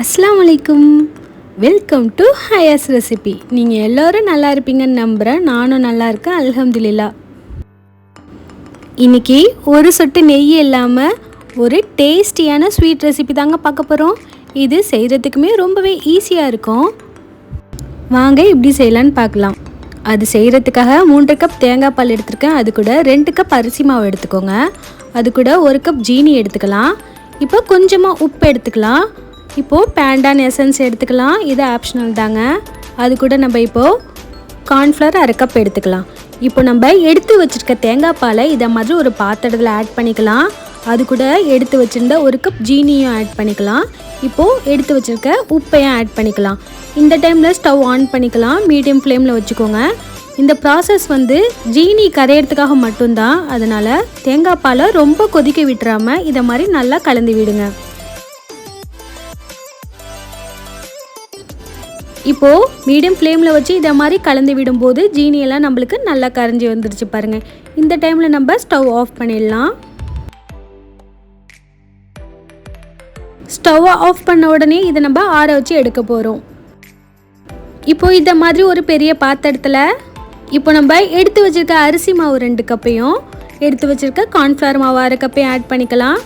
அஸ்லாம் வலைக்கும் welcome to ஹயாஸ் recipe நீங்கள் எல்லோரும் நல்லா இருப்பீங்கன்னு நம்புகிறேன் நானும் நல்லா இருக்கேன். அல்ஹம்துலில்லா. இன்றைக்கி ஒரு சொட்டு நெய் இல்லாமல் ஒரு டேஸ்டியான ஸ்வீட் ரெசிபி தாங்க பார்க்க போகிறோம் இது செய்கிறதுக்குமே ரொம்பவே ஈஸியாக இருக்கும். வாங்க இப்படி செய்யலான்னு பார்க்கலாம். அது செய்கிறதுக்காக மூன்று கப் தேங்காய் பால் எடுத்திருக்கேன். அது கூட ரெண்டு கப் அரிசி மாவு எடுத்துக்கோங்க. அது கூட ஒரு கப் ஜீனி எடுத்துக்கலாம். இப்போ கொஞ்சமாக உப்பு எடுத்துக்கலாம். இப்போது பேண்டான் எசன்ஸ் எடுத்துக்கலாம். இது ஆப்ஷனல் தாங்க. அது கூட நம்ம இப்போது கார்ன்ஃப்ளவர் அரை கப் எடுத்துக்கலாம். இப்போ நம்ம எடுத்து வச்சுருக்க தேங்காய் பாலை இதை மாதிரி ஒரு பாத்திரத்தில் ஆட் பண்ணிக்கலாம். அது கூட எடுத்து வச்சுருந்த ஒரு கப் ஜீனியும் ஆட் பண்ணிக்கலாம். இப்போது எடுத்து வச்சுருக்க உப்பையும் ஆட் பண்ணிக்கலாம். இந்த டைமில் ஸ்டவ் ஆன் பண்ணிக்கலாம். மீடியம் ஃப்ளேமில் வச்சுக்கோங்க. இந்த ப்ராசஸ் வந்து ஜீனி கரையிறதுக்காக மட்டும்தான். அதனால் தேங்காய் பாலை ரொம்ப கொதிக்க விட்டுறாமல் இதை மாதிரி நல்லா கலந்து விடுங்க. இப்போது மீடியம் ஃப்ளேமில் வச்சு இதை மாதிரி கலந்து விடும்போது ஜீனியெல்லாம் நம்மளுக்கு நல்லா கரைஞ்சி வந்துருச்சு பாருங்கள் இந்த டைமில் நம்ம ஸ்டவ் ஆஃப் பண்ணிடலாம். ஸ்டவ்வை ஆஃப் பண்ண உடனே இதை நம்ம ஆற வச்சு எடுக்க போகிறோம் இப்போ இந்த மாதிரி ஒரு பெரிய பாத்திரத்தில் இப்போ நம்ம எடுத்து வச்சிருக்க அரிசி மாவு ரெண்டு கப்பையும் எடுத்து வச்சுருக்க கார்ன்ஃப்ளவர் மாவு அரை கப்பையும் ஆட் பண்ணிக்கலாம்.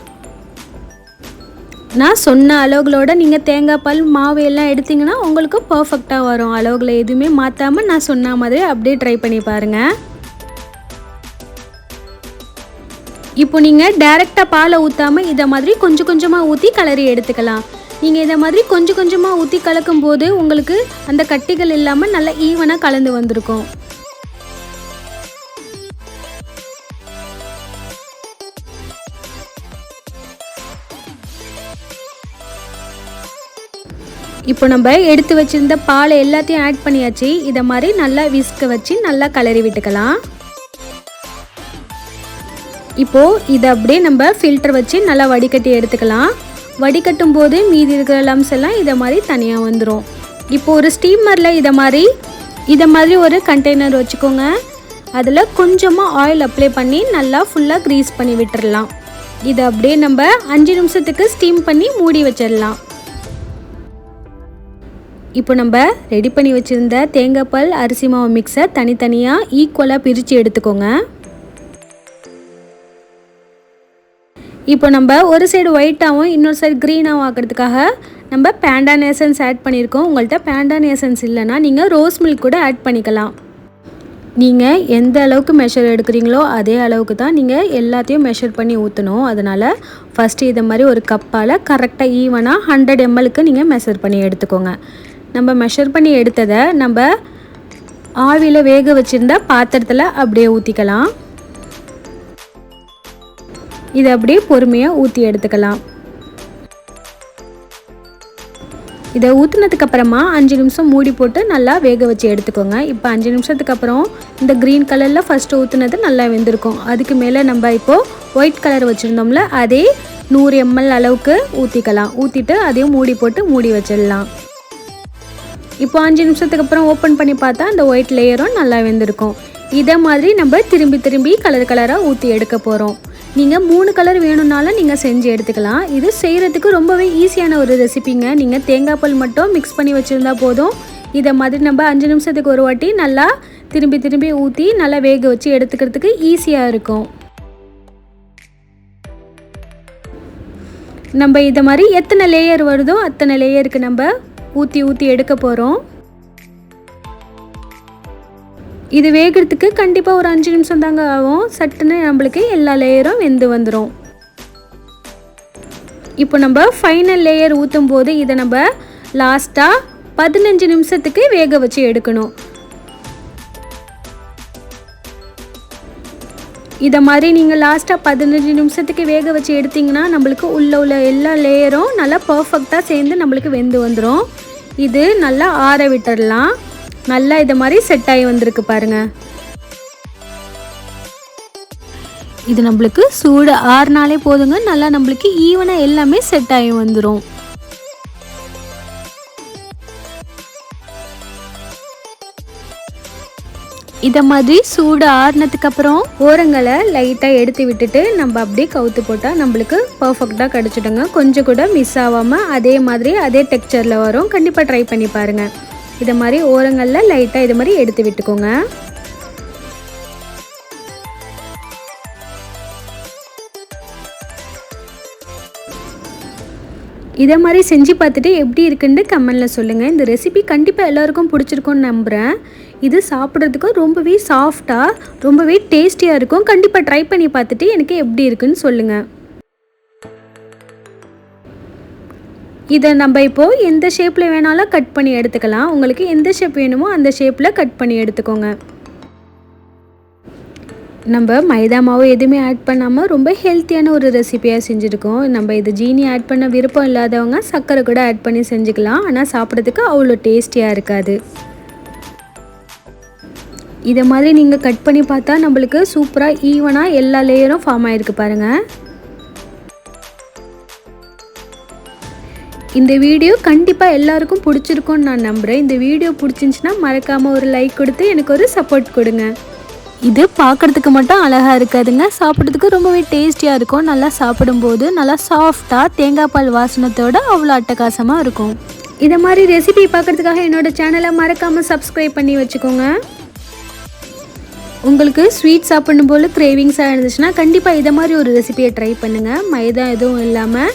நான் சொன்ன அளவுகளோட நீங்கள் தேங்காய் பால் மாவு எல்லாம் எடுத்தீங்கன்னா உங்களுக்கு பர்ஃபெக்டாக வரும். அளவுகளை எதுவுமே மாற்றாமல் நான் சொன்ன மாதிரி அப்படியே ட்ரை பண்ணி பாருங்கள் இப்போ நீங்கள் டைரெக்டாக பாலை ஊற்றாமல் இதை மாதிரி கொஞ்சம் கொஞ்சமாக ஊற்றி கலரி எடுத்துக்கலாம். நீங்கள் இதை மாதிரி கொஞ்சம் கொஞ்சமாக ஊற்றி கலக்கும் போது உங்களுக்கு அந்த கட்டிகள் இல்லாமல் நல்லா ஈவனாக கலந்து வந்திருக்கும். இப்போ நம்ம எடுத்து வச்சிருந்த பாலை எல்லாத்தையும் ஆட் பண்ணியாச்சு. இதை மாதிரி நல்லா விஸ்க வச்சு நல்லா கலரி விட்டுக்கலாம். இப்போது இதை அப்படியே நம்ம ஃபில்டர் வச்சு நல்லா வடிகட்டி எடுத்துக்கலாம். வடிகட்டும் போது மீதி இருக்கிற லம்ஸ் எல்லாம் இதை மாதிரி தனியாக வந்துடும் இப்போ ஒரு ஸ்டீமரில் இதை மாதிரி இதை மாதிரி ஒரு கண்டெய்னர் வச்சுக்கோங்க. அதில் கொஞ்சமாக ஆயில் அப்ளை பண்ணி நல்லா ஃபுல்லாக க்ரீஸ் பண்ணி விட்டுடலாம் இதை அப்படியே நம்ம அஞ்சு நிமிஷத்துக்கு ஸ்டீம் பண்ணி மூடி வச்சிடலாம் இப்போ நம்ம ரெடி பண்ணி வச்சுருந்த தேங்காய் பால் அரிசி மாவு மிக்ஸை தனித்தனியாக ஈக்குவலாக பிரித்து எடுத்துக்கோங்க. இப்போ நம்ம ஒரு சைடு ஒயிட்டாகவும் இன்னொரு சைடு க்ரீனாகவும் ஆக்கிறதுக்காக நம்ம பேண்டான் எசன்ஸ் ஆட் பண்ணியிருக்கோம். உங்கள்கிட்ட பேண்டான் எசன்ஸ் இல்லைன்னா நீங்கள் ரோஸ் மில்க் கூட ஆட் பண்ணிக்கலாம். நீங்கள் எந்த அளவுக்கு மெஷர் எடுக்கிறீங்களோ அதே அளவுக்கு தான் நீங்கள் எல்லாத்தையும் மெஷர் பண்ணி ஊற்றணும் அதனால் ஃபஸ்ட்டு இதை மாதிரி ஒரு கப்பால் கரெக்டாக ஈவனாக ஹண்ட்ரட் எம்எல்க்கு நீங்கள் மெஷர் பண்ணி எடுத்துக்கோங்க. நம்ம மெஷர் பண்ணி எடுத்ததை நம்ம ஆவியில் வேக வச்சுருந்த பாத்திரத்தில் அப்படியே ஊற்றிக்கலாம் இதை அப்படியே பொறுமையாக ஊற்றி எடுத்துக்கலாம். இதை ஊற்றுனதுக்கு அப்புறமா அஞ்சு நிமிஷம் மூடி போட்டு நல்லா வேக வச்சு எடுத்துக்கோங்க. இப்போ அஞ்சு நிமிஷத்துக்கு அப்புறம் இந்த க்ரீன் கலரில் ஃபஸ்ட்டு ஊற்றுனது நல்லா வெந்திருக்கும். அதுக்கு மேலே நம்ம இப்போது ஒயிட் கலர் வச்சுருந்தோம்ல அதே நூறு எம்எல் அளவுக்கு ஊற்றிக்கலாம் ஊற்றிட்டு அதையும் மூடி போட்டு மூடி வச்சிடலாம். இப்போ அஞ்சு நிமிஷத்துக்கு அப்புறம் ஓப்பன் பண்ணி பார்த்தா அந்த ஒயிட் லேயரும் நல்லா வெந்திருக்கும். இதை மாதிரி நம்ம திரும்பி திரும்பி கலர் கலராக ஊற்றி எடுக்க போகிறோம் நீங்கள் மூணு கலர் வேணும்னாலும் நீங்கள் செஞ்சு எடுத்துக்கலாம். இது செய்கிறதுக்கு ரொம்பவே ஈஸியான ஒரு ரெசிபிங்க நீங்கள் தேங்காய் பால் மட்டும் மிக்ஸ் பண்ணி வச்சுருந்தா போதும். இதை மாதிரி நம்ம அஞ்சு நிமிஷத்துக்கு ஒரு வாட்டி நல்லா திரும்பி திரும்பி ஊற்றி நல்லா வேக வச்சு எடுத்துக்கிறதுக்கு ஈஸியாக இருக்கும். நம்ம இதை மாதிரி எத்தனை லேயர் வருதோ அத்தனை லேயருக்கு நம்ம ஊற்றி ஊற்றி எடுக்க போகிறோம் இது வேகிறதுக்கு கண்டிப்பாக ஒரு அஞ்சு நிமிஷம் தாங்க ஆகும். சட்டுன்னு நம்மளுக்கு எல்லா லேயரும் வெந்து வந்துடும் இப்போ நம்ம ஃபைனல் லேயர் ஊற்றும் போது இதை நம்ம லாஸ்ட்டாக பதினஞ்சு நிமிஷத்துக்கு வேக வச்சு எடுக்கணும். இதை மாதிரி நீங்கள் லாஸ்ட்டாக பதினஞ்சு நிமிஷத்துக்கு வேக வச்சு எடுத்திங்கன்னா நம்மளுக்கு உள்ளே உள்ள எல்லா லேயரும் நல்லா பர்ஃபெக்டாக சேர்ந்து நம்மளுக்கு வெந்து வந்துடும் இது நல்லா ஆற விட்டுடலாம் நல்லா இதை மாதிரி செட் ஆகி வந்திருக்கு பாருங்கள் இது நம்மளுக்கு சூடு ஆறுனாலே போதுங்க. நல்லா நம்மளுக்கு ஈவனாக எல்லாமே செட் ஆகி வந்துடும் இதை மாதிரி சூடு ஆறுனதுக்கு அப்புறம் ஓரங்களை லைட்டாக எடுத்து விட்டுட்டு நம்ம அப்படியே கவுத்து போட்டால் நம்மளுக்கு பர்ஃபெக்டாக கிடச்சிடுங்க. கொஞ்சம் கூட மிஸ் ஆகாமல் அதே மாதிரி அதே டெக்ஸ்சரில் வரும். கண்டிப்பாக ட்ரை பண்ணி பாருங்கள் இதை மாதிரி ஓரங்களில் லைட்டாக இது மாதிரி எடுத்து விட்டுக்கோங்க. இதை மாதிரி செஞ்சு பார்த்துட்டு எப்படி இருக்குன்னு கமெண்டில் சொல்லுங்கள் இந்த ரெசிபி கண்டிப்பாக எல்லாருக்கும் பிடிச்சிருக்கும்னு நம்புகிறேன் இது சாப்பிட்றதுக்கு ரொம்பவே சாஃப்டாக ரொம்பவே டேஸ்டியாக இருக்கும். கண்டிப்பாக ட்ரை பண்ணி பார்த்துட்டு எனக்கு எப்படி இருக்குன்னு சொல்லுங்கள் இதை நம்ம இப்போது எந்த ஷேப்பில் வேணாலும் கட் பண்ணி எடுத்துக்கலாம். உங்களுக்கு எந்த ஷேப் வேணுமோ அந்த ஷேப்பில் கட் பண்ணி எடுத்துக்கோங்க. நம்ம மைதா மாவு எதுவுமே ஆட் பண்ணாமல் ரொம்ப ஹெல்த்தியான ஒரு ரெசிபியாக செஞ்சுருக்கோம். நம்ம இது ஜீனி ஆட் பண்ண விருப்பம் இல்லாதவங்க சர்க்கரை கூட ஆட் பண்ணி செஞ்சுக்கலாம். ஆனால் சாப்பிட்றதுக்கு அவ்வளோ டேஸ்டியாக இருக்காது. இதை மாதிரி நீங்கள் கட் பண்ணி பார்த்தா நம்மளுக்கு சூப்பராக ஈவனாக எல்லா லேயரும் ஃபார்ம் ஆகிருக்கு பாருங்கள் இந்த வீடியோ கண்டிப்பாக எல்லாருக்கும் பிடிச்சிருக்கும்னு நான் நம்புகிறேன் இந்த வீடியோ பிடிச்சிருந்துச்சின்னா மறக்காமல் ஒரு லைக் கொடுத்து எனக்கு ஒரு சப்போர்ட் கொடுங்க. இது பார்க்குறதுக்கு மட்டும் அழகாக இருக்காதுங்க. சாப்பிட்றதுக்கு ரொம்பவே டேஸ்டியாக இருக்கும். நல்லா சாப்பிடும்போது நல்லா சாஃப்டாக தேங்காய் பால் வாசனத்தோட அவ்வளோ அட்டகாசமாக இருக்கும். இதை மாதிரி ரெசிபி பார்க்குறதுக்காக என்னோடய சேனலை மறக்காமல் சப்ஸ்கிரைப் பண்ணி வச்சுக்கோங்க. உங்களுக்கு ஸ்வீட் சாப்பிடணும் போல் கிரேவிங்ஸாக இருந்துச்சுன்னா கண்டிப்பாக இதை மாதிரி ஒரு ரெசிபியை ட்ரை பண்ணுங்கள் மைதா எதுவும் இல்லாமல்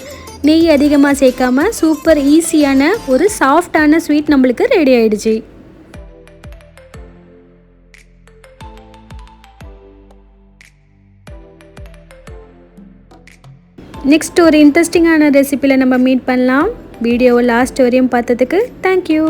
நெய் அதிகமாக சேர்க்காம சூப்பர் ஈஸியான ஒரு சாஃப்டான ஸ்வீட் நம்மளுக்கு ரெடி ஆயிடுச்சு. நெக்ஸ்ட் ஒரு இன்ட்ரெஸ்டிங்கான ரெசிப்பியில் நம்ம மீட் பண்ணலாம். வீடியோவை லாஸ்ட் வரையும் பார்த்ததுக்கு தேங்க்யூ